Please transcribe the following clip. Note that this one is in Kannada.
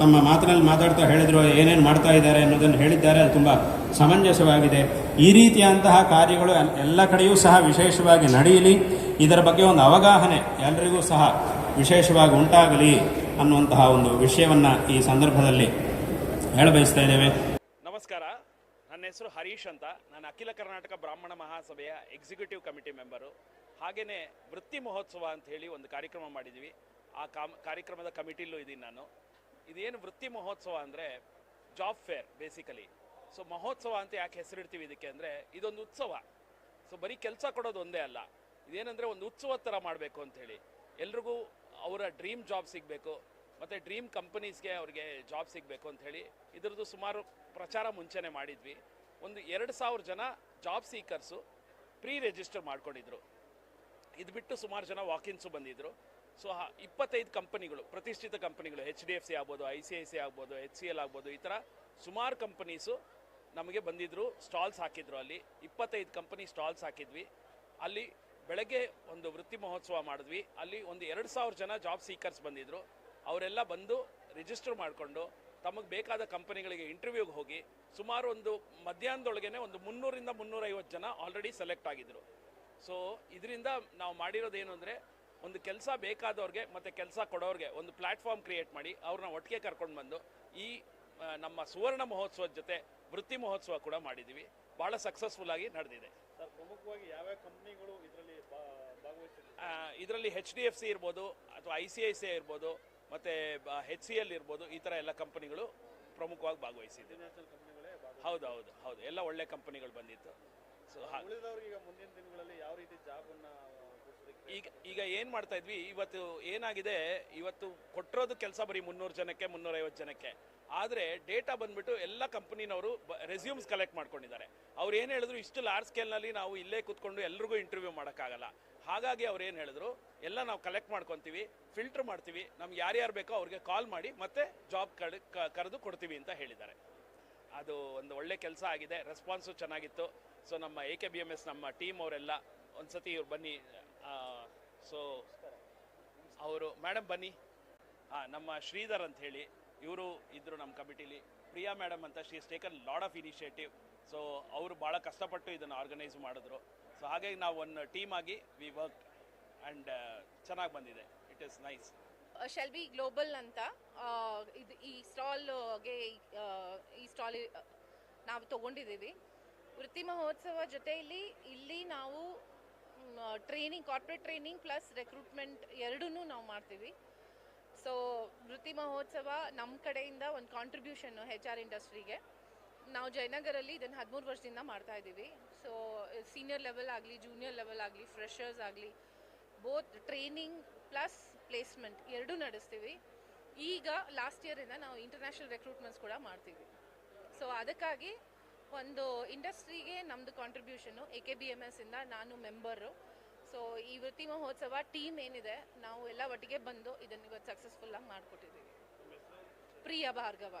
ತಮ್ಮ ಮಾತಿನಲ್ಲಿ ಮಾತಾಡ್ತಾ ಹೇಳಿದ್ರು, ಏನೇನು ಮಾಡ್ತಾ ಇದ್ದಾರೆ ಅನ್ನೋದನ್ನು ಹೇಳಿದ್ದಾರೆ, ಅದು ತುಂಬ ಸಮಂಜಸವಾಗಿದೆ. ಈ ರೀತಿಯಂತಹ ಕಾರ್ಯಗಳು ಎಲ್ಲ ಕಡೆಯೂ ಸಹ ವಿಶೇಷವಾಗಿ ನಡೆಯಲಿ. ಇದರ ಬಗ್ಗೆ ಒಂದು ಅವಗಾಹನೆ ಎಲ್ಲರಿಗೂ ಸಹ ವಿಶೇಷವಾಗಿ ಉಂಟಾಗಲಿ ಅನ್ನುವಂತಹ ಒಂದು ವಿಷಯವನ್ನು ಈ ಸಂದರ್ಭದಲ್ಲಿ ಹೇಳಬಯಸ್ತಾ ಇದ್ದೇವೆ. ನಮಸ್ಕಾರ. ನನ್ನ ಹೆಸರು ಹರೀಶ್ ಅಂತ. ನಾನು ಅಖಿಲ ಕರ್ನಾಟಕ ಬ್ರಾಹ್ಮಣ ಮಹಾಸಭೆಯ ಎಕ್ಸಿಕ್ಯೂಟಿವ್ ಕಮಿಟಿ ಮೆಂಬರು. ಹಾಗೆಯೇ ವೃತ್ತಿ ಮಹೋತ್ಸವ ಅಂತ ಹೇಳಿ ಒಂದು ಕಾರ್ಯಕ್ರಮ ಮಾಡಿದ್ವಿ. ಆ ಕಾಮ್, ಕಾರ್ಯಕ್ರಮದ ಕಮಿಟಿಲೂ ಇದ್ದೀನಿ ನಾನು. ಇದೇನು ವೃತ್ತಿ ಮಹೋತ್ಸವ ಅಂದರೆ ಜಾಬ್ ಫೇರ್ ಬೇಸಿಕಲಿ ಸೊ ಮಹೋತ್ಸವ ಅಂತ ಯಾಕೆ ಹೆಸರಿಡ್ತೀವಿ ಇದಕ್ಕೆ ಅಂದರೆ ಇದೊಂದು ಉತ್ಸವ. ಸೊ ಬರೀ ಕೆಲಸ ಕೊಡೋದು ಒಂದೇ ಅಲ್ಲ. ಇದೇನಂದರೆ ಒಂದು ಉತ್ಸವ ಥರ ಮಾಡಬೇಕು ಅಂಥೇಳಿ ಎಲ್ರಿಗೂ ಅವರ ಡ್ರೀಮ್ ಜಾಬ್ ಸಿಗಬೇಕು, ಮತ್ತು ಡ್ರೀಮ್ ಕಂಪನೀಸ್ಗೆ ಅವ್ರಿಗೆ ಜಾಬ್ ಸಿಗಬೇಕು ಅಂತ ಹೇಳಿ ಇದ್ರದ್ದು ಸುಮಾರು ಪ್ರಚಾರ ಮುಂಚೆನೆ ಮಾಡಿದ್ವಿ. ಒಂದು ಎರಡು ಸಾವಿರ ಜನ ಜಾಬ್ ಸೀಕರ್ಸು ಪ್ರೀ ರಿಜಿಸ್ಟರ್ ಮಾಡ್ಕೊಂಡಿದ್ರು. ಇದು ಬಿಟ್ಟು ಸುಮಾರು ಜನ ವಾಕಿನ್ಸು ಬಂದಿದ್ರು. ಸೊ ಇಪ್ಪತ್ತೈದು ಕಂಪನಿಗಳು, ಪ್ರತಿಷ್ಠಿತ ಕಂಪನಿಗಳು ಎಚ್ ಡಿ ಎಫ್ ಸಿ ಆಗ್ಬೋದು ಐ ಸಿ ಐ ಸಿ ಆಗ್ಬೋದು ಎಚ್ ಸಿ ಎಲ್ ಆಗ್ಬೋದು, ಈ ಥರ ಸುಮಾರು ಕಂಪನೀಸು ನಮಗೆ ಬಂದಿದ್ರು, ಸ್ಟಾಲ್ಸ್ ಹಾಕಿದ್ರು ಅಲ್ಲಿ. ಇಪ್ಪತ್ತೈದು ಕಂಪನಿ ಸ್ಟಾಲ್ಸ್ ಹಾಕಿದ್ವಿ. ಅಲ್ಲಿ ಬೆಳಗ್ಗೆ ಒಂದು ವೃತ್ತಿ ಮಹೋತ್ಸವ ಮಾಡಿದ್ವಿ. ಅಲ್ಲಿ ಒಂದು ಎರಡು ಸಾವಿರ ಜನ ಜಾಬ್ ಸೀಕರ್ಸ್ ಬಂದಿದ್ರು. ಅವರೆಲ್ಲ ಬಂದು ರಿಜಿಸ್ಟರ್ ಮಾಡಿಕೊಂಡು ತಮಗೆ ಬೇಕಾದ ಕಂಪನಿಗಳಿಗೆ ಇಂಟರ್ವ್ಯೂಗೆ ಹೋಗಿ ಸುಮಾರು ಒಂದು ಮಧ್ಯಾಹ್ನದೊಳಗೇನೆ ಒಂದು ಮುನ್ನೂರಿಂದ ಮುನ್ನೂರೈವತ್ತು ಜನ ಆಲ್ರೆಡಿ ಸೆಲೆಕ್ಟ್ ಆಗಿದ್ರು. ಸೊ ಇದರಿಂದ ನಾವು ಮಾಡಿರೋದೇನು ಅಂದರೆ ಒಂದು ಕೆಲಸ ಬೇಕಾದವ್ರಿಗೆ ಮತ್ತು ಕೆಲಸ ಕೊಡೋರಿಗೆ ಒಂದು ಪ್ಲ್ಯಾಟ್ಫಾರ್ಮ್ ಕ್ರಿಯೇಟ್ ಮಾಡಿ ಅವ್ರನ್ನ ಒಟ್ಟಿಗೆ ಕರ್ಕೊಂಡು ಬಂದು ಈ ನಮ್ಮ ಸುವರ್ಣ ಮಹೋತ್ಸವದ ಜೊತೆ ವೃತ್ತಿ ಮಹೋತ್ಸವ ಕೂಡ ಮಾಡಿದ್ದೀವಿ ಭಾಳ ಸಕ್ಸಸ್ಫುಲ್ ಆಗಿ ನಡೆದಿದೆ. ಸರ್ ಪ್ರಮುಖವಾಗಿ ಯಾವ್ಯಾವ ಕಂಪ್ನಿಗಳು ಇದರಲ್ಲಿ ಇದರಲ್ಲಿ ಹೆಚ್ ಡಿ ಎಫ್ ಸಿ ಇರ್ಬೋದು ಅಥವಾ I C I C I ಇರ್ಬೋದು ಮತ್ತು ಹೆಚ್ ಸಿ ಎಲ್ ಇರ್ಬೋದು ಈ ಥರ ಎಲ್ಲ ಕಂಪನಿಗಳು ಪ್ರಮುಖವಾಗಿ ಭಾಗವಹಿಸಿದೆ. ಹೌದು ಹೌದು ಹೌದು. ಎಲ್ಲ ಒಳ್ಳೆ ಕಂಪನಿಗಳು ಬಂದಿತ್ತು. ಸೊ ಮುಂದಿನ ದಿನಗಳಲ್ಲಿ ಯಾವ ರೀತಿ ಜಾಬ್ ಅನ್ನ ಕೊಡ್ಸೋದಕ್ಕೆ ಈಗ ಈಗ ಏನು ಮಾಡ್ತಾ ಇದ್ವಿ? ಇವತ್ತು ಏನಾಗಿದೆ? ಇವತ್ತು ಕೊಟ್ಟಿರೋದು ಕೆಲಸ ಬರೀ ಮುನ್ನೂರು ಜನಕ್ಕೆ, ಮುನ್ನೂರೈವತ್ತು ಜನಕ್ಕೆ. ಆದರೆ ಡೇಟಾ ಬಂದ್ಬಿಟ್ಟು ಎಲ್ಲ ಕಂಪನಿನವರು ರೆಸ್ಯೂಮ್ಸ್ ಕಲೆಕ್ಟ್ ಮಾಡ್ಕೊಂಡಿದ್ದಾರೆ. ಅವ್ರು ಏನು ಹೇಳಿದ್ರು? ಇಷ್ಟು ಲಾರ್ಜ್ ಸ್ಕೇಲ್ನಲ್ಲಿ ನಾವು ಇಲ್ಲೇ ಕೂತ್ಕೊಂಡು ಎಲ್ರಿಗೂ ಇಂಟರ್ವ್ಯೂ ಮಾಡೋಕ್ಕಾಗಲ್ಲ. ಹಾಗಾಗಿ ಅವ್ರು ಏನು ಹೇಳಿದ್ರು? ಎಲ್ಲ ನಾವು ಕಲೆಕ್ಟ್ ಮಾಡ್ಕೊತೀವಿ ಫಿಲ್ಟರ್ ಮಾಡ್ತೀವಿ. ನಮ್ಗೆ ಯಾರ್ಯಾರು ಬೇಕೋ ಅವ್ರಿಗೆ ಕಾಲ್ ಮಾಡಿ ಮತ್ತೆ ಜಾಬ್ ಕಡ್ ಕರೆದು ಕೊಡ್ತೀವಿ ಅಂತ ಹೇಳಿದ್ದಾರೆ. ಅದು ಒಂದು ಒಳ್ಳೆ ಕೆಲಸ ಆಗಿದೆ. ರೆಸ್ಪಾನ್ಸು ಚೆನ್ನಾಗಿತ್ತು. ಸೊ ನಮ್ಮ A K B M S ನಮ್ಮ ಟೀಮ್ ಅವರೆಲ್ಲ ಒಂದ್ಸತಿ ಇವ್ರು ಬನ್ನಿ ಸೊ ಅವರು ಮೇಡಮ್ ಬನ್ನಿ. ಹಾಂ, ನಮ್ಮ ಶ್ರೀಧರ್ ಅಂತ ಹೇಳಿ, ಇವರು ಇದ್ದರು ನಮ್ಮ ಕಮಿಟಿಲಿ. ಪ್ರಿಯಾ ಮೇಡಮ್ ಅಂತ she is taken lead of initiative so ಅವರು ಭಾಳ ಕಷ್ಟಪಟ್ಟು ಇದನ್ನು ಆರ್ಗನೈಸ್ ಮಾಡಿದ್ರು. ಸೊ ಹಾಗಾಗಿ ನಾವು ಒಂದು ಟೀಮ್ ಆಗಿ ವಿ ವರ್ಕ್ ಆ್ಯಂಡ್ ಚೆನ್ನಾಗಿ ಬಂದಿದೆ. It is nice Shelby global ಅಂತ? ಇದು ಈ ಸ್ಟಾಲ್ಗೆ ಈ ಸ್ಟಾಲ್ ನಾವು ತಗೊಂಡಿದ್ದೀವಿ. ವೃತ್ತಿ ಮಹೋತ್ಸವ ಜೊತೆಯಲ್ಲಿ ಇಲ್ಲಿ ನಾವು training corporate training plus recruitment ಎರಡೂ ನಾವು ಮಾಡ್ತೀವಿ. ಸೊ ವೃತ್ತಿ ಮಹೋತ್ಸವ ನಮ್ಮ ಕಡೆಯಿಂದ ಒಂದು ಕಾಂಟ್ರಿಬ್ಯೂಷನ್ ಹೆಚ್ ಆರ್ ಇಂಡಸ್ಟ್ರಿಗೆ ನಾವು ಜಯನಗರಲ್ಲಿ ಇದನ್ನು ಹದಿಮೂರು ವರ್ಷದಿಂದ ಮಾಡ್ತಾ ಇದ್ದೀವಿ. ಸೊ ಸೀನಿಯರ್ ಲೆವೆಲ್ ಆಗಲಿ ಜೂನಿಯರ್ ಲೆವೆಲ್ ಆಗಲಿ ಫ್ರೆಷರ್ಸ್ ಆಗಲಿ ಬೋತ್ ಟ್ರೈನಿಂಗ್ ಪ್ಲಸ್ ಪ್ಲೇಸ್ಮೆಂಟ್ ಎರಡೂ ನಡೆಸ್ತೀವಿ. ಈಗ ಲಾಸ್ಟ್ ಇಯರಿಂದ ನಾವು ಇಂಟರ್ನ್ಯಾಷನಲ್ ರೆಕ್ರೂಟ್ಮೆಂಟ್ಸ್ ಕೂಡ ಮಾಡ್ತೀವಿ. ಸೊ ಅದಕ್ಕಾಗಿ ಒಂದು ಇಂಡಸ್ಟ್ರಿಗೆ ನಮ್ಮದು contribution A K B M S ಇಂದ ನಾನು ಮೆಂಬರು ಸೊ ಈ ವೃತ್ತಿ ಮಹೋತ್ಸವ ಟೀಮ್ ಏನಿದೆ, ನಾವು ಎಲ್ಲ ಒಟ್ಟಿಗೆ ಬಂದು ಇದನ್ನು ಇವತ್ತು ಸಕ್ಸಸ್ಫುಲ್ಲಾಗಿ ಮಾಡಿಕೊಟ್ಟಿದ್ದೀವಿ. ಪ್ರಿಯ ಭಾರ್ಗವ.